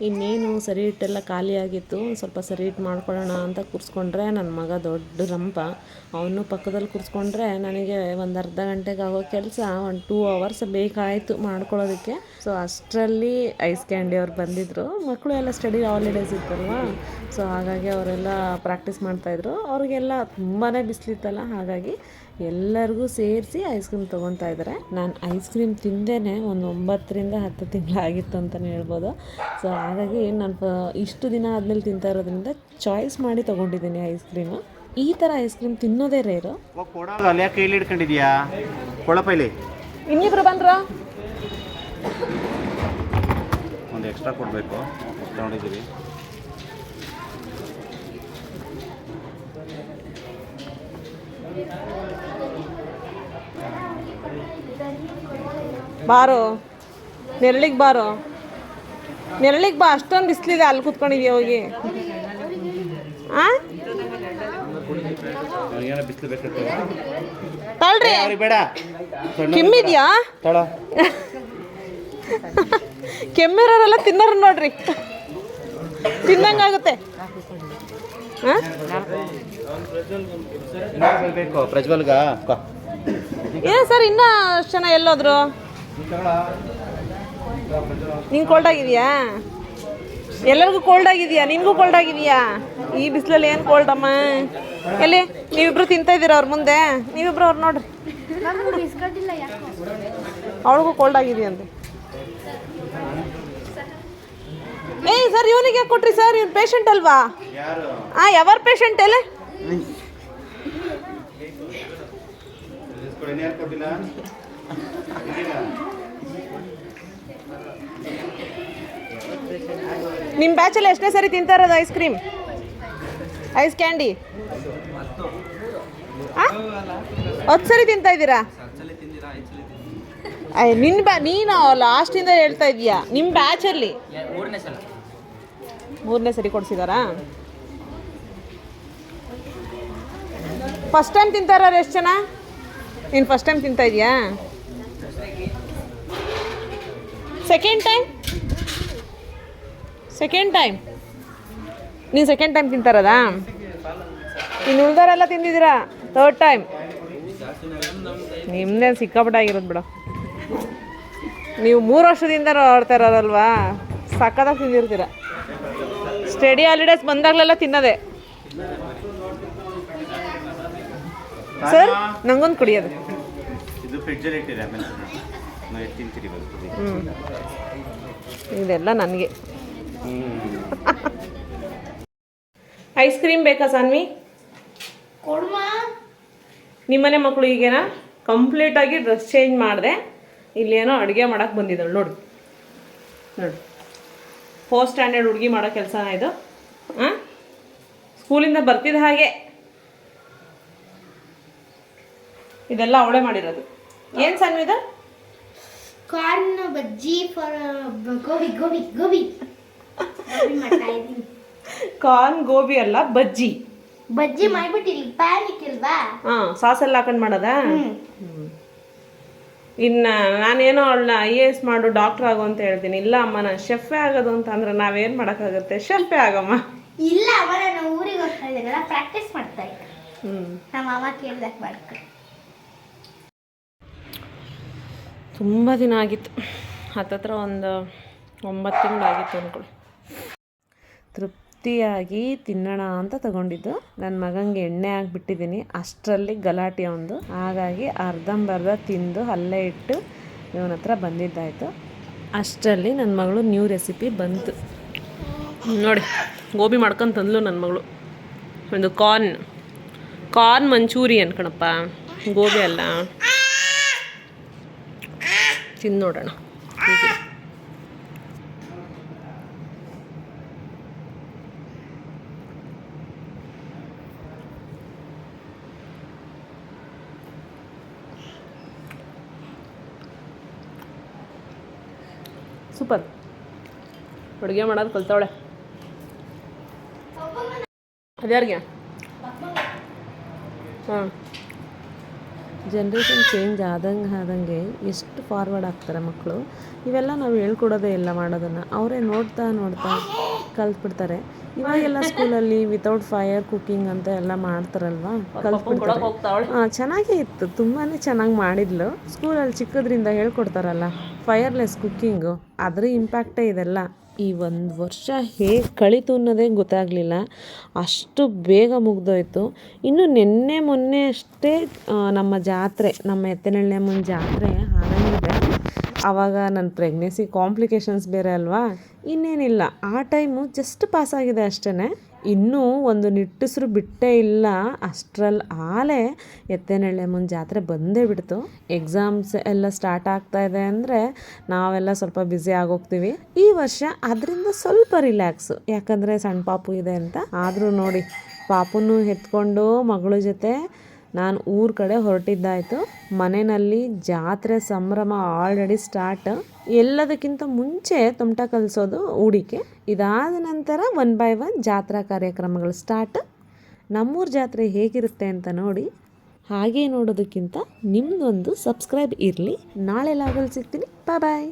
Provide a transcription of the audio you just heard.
ಇನ್ನೇನು ಸರಿ ಹಿಟ್ಟೆಲ್ಲ ಖಾಲಿಯಾಗಿತ್ತು ಸ್ವಲ್ಪ ಸರಿ ಹಿಟ್ಟು ಮಾಡ್ಕೊಳ್ಳೋಣ ಅಂತ ಕೂರಿಸ್ಕೊಂಡ್ರೆ ನನ್ನ ಮಗ ದೊಡ್ಡ ರಂಪ. ಅವನು ಪಕ್ಕದಲ್ಲಿ ಕೂರಿಸ್ಕೊಂಡ್ರೆ ನನಗೆ ಒಂದು ಅರ್ಧ ಗಂಟೆಗೆ ಆಗೋ ಕೆಲಸ, ಒಂದು ಟೂ ಅವರ್ಸ್ ಬೇಕಾಯಿತು ಮಾಡ್ಕೊಳ್ಳೋದಕ್ಕೆ. ಸೊ ಅಷ್ಟರಲ್ಲಿ ಐಸ್ ಕ್ಯಾಂಡಿ ಅವ್ರು ಬಂದಿದ್ದರು ಮಕ್ಕಳು ಎಲ್ಲ ಸ್ಟಡಿ ಹಾಲಿಡೇಸ್ ಇತ್ತಲ್ವಾ? ಸೊ ಹಾಗಾಗಿ ಅವರೆಲ್ಲ ಪ್ರಾಕ್ಟೀಸ್ ಮಾಡ್ತಾಯಿದ್ರು ಅವ್ರಿಗೆಲ್ಲ ತುಂಬಾ ಬಿಸಿಲಿತ್ತಲ್ಲ? ಹಾಗಾಗಿ ಎಲ್ಲರಿಗೂ ಸೇರಿಸಿ ಐಸ್ ಕ್ರೀಮ್ ತೊಗೊತಾ ಇದ್ದಾರೆ. ನಾನು ಐಸ್ ಕ್ರೀಮ್ ತಿಂದೇ ಒಂದು ಒಂಬತ್ತರಿಂದ ಹತ್ತು ತಿಂಗಳಾಗಿತ್ತು ಅಂತಲೇ ಹೇಳ್ಬೋದು. ಸೊ ಹಾಗಾಗಿ ನಾನು ಇಷ್ಟು ದಿನ ಆದಮೇಲೆ ತಿಂತಾ ಇರೋದ್ರಿಂದ ಚಾಯ್ಸ್ ಮಾಡಿ ತೊಗೊಂಡಿದ್ದೀನಿ ಐಸ್ ಕ್ರೀಮು ಈ ಥರ ಐಸ್ ಕ್ರೀಮ್ ತಿನ್ನೋದೇ ರೇರು ಅಲ್ಲಿ ಕೈಲಿ ಹಿಡ್ಕೊಂಡಿದ್ಯಾ? ಕೊಳಪೈಲಿ ಇನ್ನಿಬ್ರು ಬಂದ್ರ? ಒಂದು ಎಕ್ಸ್ಟ್ರಾ ಕೊಡಬೇಕು. ತೊಗೊಂಡಿದ್ದೀವಿ ಬಾರೋ. ನೆರಳಿಗೆ ಬಾರೋ. ನೆರಳಿಗೆ ಬಾ ಅಷ್ಟೊಂದು ಬಿಸಿಲಿದೆ ಅಲ್ಲಿ ಕೂತ್ಕೊಂಡಿದ್ಯಾ ಹೋಗಿ? ಆ? ತಳ್ರಿ. ಕೆಮ್ಮಿದ್ಯಾ? ಕೆಮ್ಮಿರೋರೆಲ್ಲ ತಿನ್ನೋರು ನೋಡ್ರಿ. ತಿನ್ನಂಗಾಗುತ್ತೆ ಏ ಸರ್ ಇನ್ನೂ ಅಷ್ಟು ಜನ ಎಲ್ಲೋದ್ರು? ನಿಂಗೆ ಕೋಲ್ಡ್ ಆಗಿದೆಯಾ? ಎಲ್ಲರಿಗೂ ಕೋಲ್ಡ್ ಆಗಿದೆಯಾ? ನಿನಗೂ ಕೋಲ್ಡ್ ಆಗಿದೆಯಾ? ಈ ಬಿಸಿಲಲ್ಲಿ ಏನು ಕೋಲ್ಡ್ ಅಮ್ಮ? ಎಲ್ಲಿ, ನೀವಿಬ್ರು ತಿಂತಾ ಇದ್ದೀರಾ ಅವ್ರ ಮುಂದೆ? ನೀವಿಬ್ರು ಅವ್ರು ನೋಡ್ರಿ. ಅವಳಿಗೂ ಕೋಲ್ಡ್ ಆಗಿದೆಯಂತೆ ಏಯ್ ಸರ್ ಇವನಿಗೆ ಕೊಟ್ರಿ ಸರ್ ಇವ್ನು ಪೇಷಂಟ್ ಅಲ್ವಾ? ಹಾಂ ಯಾವಾರ ಪೇಷಂಟ್ ಎಲ್ಲ? ಕೊಟ್ಟಿಲ್ಲ ನಿಮ್ಮ ಬ್ಯಾಚಲ್ಲಿ ಎಷ್ಟನೇ ಸರಿ ತಿಂತಾ ಇರೋದು ಐಸ್ ಕ್ರೀಮ್ ಐಸ್ ಕ್ಯಾಂಡಿ ಹತ್ತು ಸರಿ ತಿಂತಾ ಇದ್ದೀರಾ? ಅಯ್ಯ ನಿನ್ನ ಬ್ಯಾ ನೀನು ಲಾಸ್ಟಿಂದ ಹೇಳ್ತಾ ಇದೀಯಾ ನಿಮ್ಮ ಬ್ಯಾಚಲ್ಲಿ ಮೂರನೇ ಸರಿ ಕೊಡ್ಸಿದಾರಾ? ಫಸ್ಟ್ ಟೈಮ್ ತಿಂತಾರ ಎಷ್ಟು ಜನ? ನೀನು ಫಸ್ಟ್ ಟೈಮ್ ತಿಂತಾ ಇದೀಯಾ ಸೆಕೆಂಡ್ ಟೈಮ್ ಸೆಕೆಂಡ್ ಟೈಮ್ ನೀನು ಸೆಕೆಂಡ್ ಟೈಮ್ ತಿಂತಾರದಾ? ಇನ್ನು ಉಳ್ದವರೆಲ್ಲ ತಿಂದಿದ್ದೀರಾ? ಥರ್ಡ್ ಟೈಮ್ ನಿಮ್ಮದೇ ಸಿಕ್ಕಾಪಟ್ಟಾಗಿರೋದು ಬಿಡು. ನೀವು ಮೂರು ವರ್ಷದಿಂದ ನೋಡ್ತಾ ಇರೋದಲ್ವಾ? ಸಕ್ಕತ್ತಾಗಿ ತಿಂದಿರ್ತೀರ? ಸ್ಟಡಿ ಹಾಲಿಡೇಸ್ ಬಂದಾಗಲೆಲ್ಲ ತಿನ್ನೋದೆ. ಸರ್ ನಂಗೊಂದು ಕುಡಿಯೋದು. ಇದು ಇದೆಲ್ಲ ನನಗೆ. ಐಸ್ ಕ್ರೀಮ್ ಬೇಕಾ ಸಾನ್ವಿ? ನಿಮ್ಮನೆ ಮಕ್ಕಳು ಈಗೇನ? ಕಂಪ್ಲೀಟಾಗಿ ಡ್ರೆಸ್ ಚೇಂಜ್ ಮಾಡಿದೆ. ಇಲ್ಲೇನೋ ಅಡುಗೆ ಮಾಡೋಕ್ಕೆ ಬಂದಿದ್ದಾಳೆ. ನೋಡಿ. ನೋಡಿ. ಫೋರ್ ಸ್ಟ್ಯಾಂಡರ್ಡ್ ಹುಡುಗಿ ಮಾಡೋ ಕೆಲಸನ ಇದು? ಹಾಂ? ಸ್ಕೂಲಿಂದ ಬರ್ತಿದ್ದ ಹಾಗೆ. ಇದೆಲ್ಲ ಅವಳೇ ಮಾಡಿರೋದು. ಏನು ಸನ್ವಿದ ಕಾರ್ನ್ ಬಜ್ಜಿ ಫಾರ್ ಗೋಬಿ ಗೋಬಿ ಗೋಬಿ. ಗೋಬಿ ಮಾಡ್ತಾ ಇದ್ದೀನಿ. ಕಾರ್ನ್ ಗೋಬಿ ಅಲ್ಲ ಬಜ್ಜಿ. ಬಜ್ಜಿ ಮಾಡ್ಬಿಟ್ಟಿರಿ ಪ್ಯಾನ್ ಹಾ ಹಾಂ ಎಲ್ಲ ಹಾಕೊಂಡು ಮಾಡೋದಾ? ಇನ್ನು ನಾನೇನೋ ಅವಳನ್ನ ಐ ಎ ಎಸ್ ಮಾಡು ಡಾಕ್ಟರ್ ಆಗು ಅಂತ ಹೇಳ್ತೀನಿ. ಇಲ್ಲ ಅಮ್ಮ ನಾನು ಶೆಫೇ ಆಗೋದು ಅಂತ ಅಂದ್ರೆ ನಾವೇನು ಮಾಡೋಕ್ಕಾಗುತ್ತೆ? ಶೆಫೇ ಆಗಮ್ಮ. ಇಲ್ಲ ಅವಳ ನಾವು ಊರಿಗೆ ಹೋಗ್ತಾ ಇದ್ದೀನಲ್ಲ ಪ್ರಾಕ್ಟೀಸ್ ಮಾಡ್ತಾ ಇದ್ದೆ ನಮ್ಮ ಅಮ್ಮ ಕೇಳ್ದಾಗ ಮಾಡ್ಕೊಂಡು ತುಂಬ ದಿನ ಆಗಿತ್ತು. ಹತ್ತತ್ರ ಒಂದು ಒಂಬತ್ತು ತಿಂಗಳಾಗಿತ್ತು ಅಂದ್ಕೊಳ್ಳಿ ತೃಪ್ತಿಯಾಗಿ ತಿನ್ನೋಣ ಅಂತ ತಗೊಂಡಿದ್ದು. ನನ್ನ ಮಗಂಗೆ ಎಣ್ಣೆ ಹಾಕ್ಬಿಟ್ಟಿದ್ದೀನಿ. ಅಷ್ಟರಲ್ಲಿ ಗಲಾಟೆ ಒಂದು. ಹಾಗಾಗಿ ಅರ್ಧಂಬರ್ಧ ತಿಂದು ಅಲ್ಲೇ ಇಟ್ಟು ಇವನ ಹತ್ರ ಬಂದಿದ್ದಾಯಿತು. ಅಷ್ಟರಲ್ಲಿ ನನ್ನ ಮಗಳು ನ್ಯೂ ರೆಸಿಪಿ ಬಂತು. ನೋಡಿ, ಗೋಬಿ ಮಾಡ್ಕೊಂಡು ತಂದ್ಲು ನನ್ನ ಮಗಳು. ಒಂದು ಕಾರ್ನ್ ಕಾರ್ನ್ ಮಂಚೂರಿಯನ್ ಕಣಪ್ಪ. ಗೋಬಿ ಅಲ್ಲ. ತಿಂದು ನೋಡೋಣ ಹೀಗಿದೆ ಸೂಪರ್ ಅಡುಗೆ ಮಾಡೋದು ಕಲ್ತವಳೆ ಅದ್ಯಾರಿಗೆ ಹಾಂ ಜನ್ರೇಷನ್ ಚೇಂಜ್ ಆದಂಗೆ ಆದಂಗೆ ಎಷ್ಟು ಫಾರ್ವರ್ಡ್ ಆಗ್ತಾರೆ ಮಕ್ಕಳು ಇವೆಲ್ಲ ನಾವು ಹೇಳ್ಕೊಡೋದೇ ಇಲ್ಲ ಮಾಡೋದನ್ನು. ಅವರೇ ನೋಡ್ತಾ ನೋಡ್ತಾ ಕಲ್ತ್ಬಿಡ್ತಾರೆ. ಇವಾಗೆಲ್ಲ ಸ್ಕೂಲಲ್ಲಿ ವಿತೌಟ್ ಫೈರ್ ಕುಕಿಂಗ್ ಅಂತ ಎಲ್ಲ ಮಾಡ್ತಾರಲ್ವಾ? ಕಲ್ತ್ಬಿಡ್ತಾರೆ. ಚೆನ್ನಾಗೇ ಇತ್ತು. ತುಂಬಾ ಚೆನ್ನಾಗಿ ಮಾಡಿದ್ಲು. ಸ್ಕೂಲಲ್ಲಿ ಚಿಕ್ಕದ್ರಿಂದ ಹೇಳ್ಕೊಡ್ತಾರಲ್ಲ ಫೈರ್ಲೆಸ್ ಕುಕ್ಕಿಂಗು ಅದರ ಇಂಪ್ಯಾಕ್ಟೇ ಇದೆಲ್ಲ. ಈ ಒಂದು ವರ್ಷ ಹೇಗೆ ಕಳೀತು ಅನ್ನೋದೇ ಗೊತ್ತಾಗಲಿಲ್ಲ. ಅಷ್ಟು ಬೇಗ ಮುಗ್ದೋಯ್ತು. ಇನ್ನು ನಿನ್ನೆ ಮೊನ್ನೆ ಅಷ್ಟೇ ನಮ್ಮ ಜಾತ್ರೆ, ನಮ್ಮ ಎತ್ತನಹಳ್ಳಿಯಮ್ಮನ ಜಾತ್ರೆ ಆಗಂಗಿದೆ ಆವಾಗ ನನ್ನ ಪ್ರೆಗ್ನೆನ್ಸಿ ಕಾಂಪ್ಲಿಕೇಶನ್ಸ್ ಬೇರೆ ಅಲ್ವಾ? ಇನ್ನೇನಿಲ್ಲ. ಆ ಟೈಮು ಜಸ್ಟ್ ಪಾಸಾಗಿದೆ ಅಷ್ಟೇ ಇನ್ನೂ ಒಂದು ನಿಟ್ಟುಸಿರು ಬಿಟ್ಟೇ ಇಲ್ಲ. ಅಷ್ಟರಲ್ಲಿ ಆಲೇ ಮುಂದೆ ಜಾತ್ರೆ ಬಂದೇ ಬಿಡ್ತು. ಎಕ್ಸಾಮ್ಸ್ ಎಲ್ಲ ಸ್ಟಾರ್ಟ್ ಆಗ್ತಾ ಇದೆ ಅಂದರೆ ನಾವೆಲ್ಲ ಸ್ವಲ್ಪ ಬ್ಯುಸಿ ಆಗೋಗ್ತೀವಿ. ಈ ವರ್ಷ ಅದರಿಂದ ಸ್ವಲ್ಪ ರಿಲ್ಯಾಕ್ಸು ಯಾಕಂದರೆ ಸಣ್ಣ ಪಾಪು ಇದೆ ಅಂತ. ಆದರೂ ನೋಡಿ, ಪಾಪುನೂ ಎತ್ಕೊಂಡು ಮಗಳ ಜೊತೆ ನಾನು ಊರ ಕಡೆ ಹೊರಟಿದ್ದಾಯಿತು. ಮನೆಯಲ್ಲಿ ಜಾತ್ರೆ ಸಂಭ್ರಮ ಆಲ್ರೆಡಿ ಸ್ಟಾರ್ಟ್ ಎಲ್ಲದಕ್ಕಿಂತ ಮುಂಚೆ ತುಮಟ ಕಲಿಸೋದು ಹೂಡಿಕೆ. ಇದಾದ ನಂತರ ಒನ್ ಬೈ ಒನ್ ಜಾತ್ರಾ ಕಾರ್ಯಕ್ರಮಗಳು ಸ್ಟಾರ್ಟ್ ನಮ್ಮೂರ ಜಾತ್ರೆ ಹೇಗಿರುತ್ತೆ ಅಂತ ನೋಡಿ. ಹಾಗೆ ನೋಡೋದಕ್ಕಿಂತ ನಿಮ್ಮದೊಂದು ಸಬ್ಸ್ಕ್ರೈಬ್ ಇರಲಿ. ನಾಳೆ ಲಾಗಲ್ ಸಿಗ್ತೀನಿ. ಬಾಯ್ ಬಾಯ್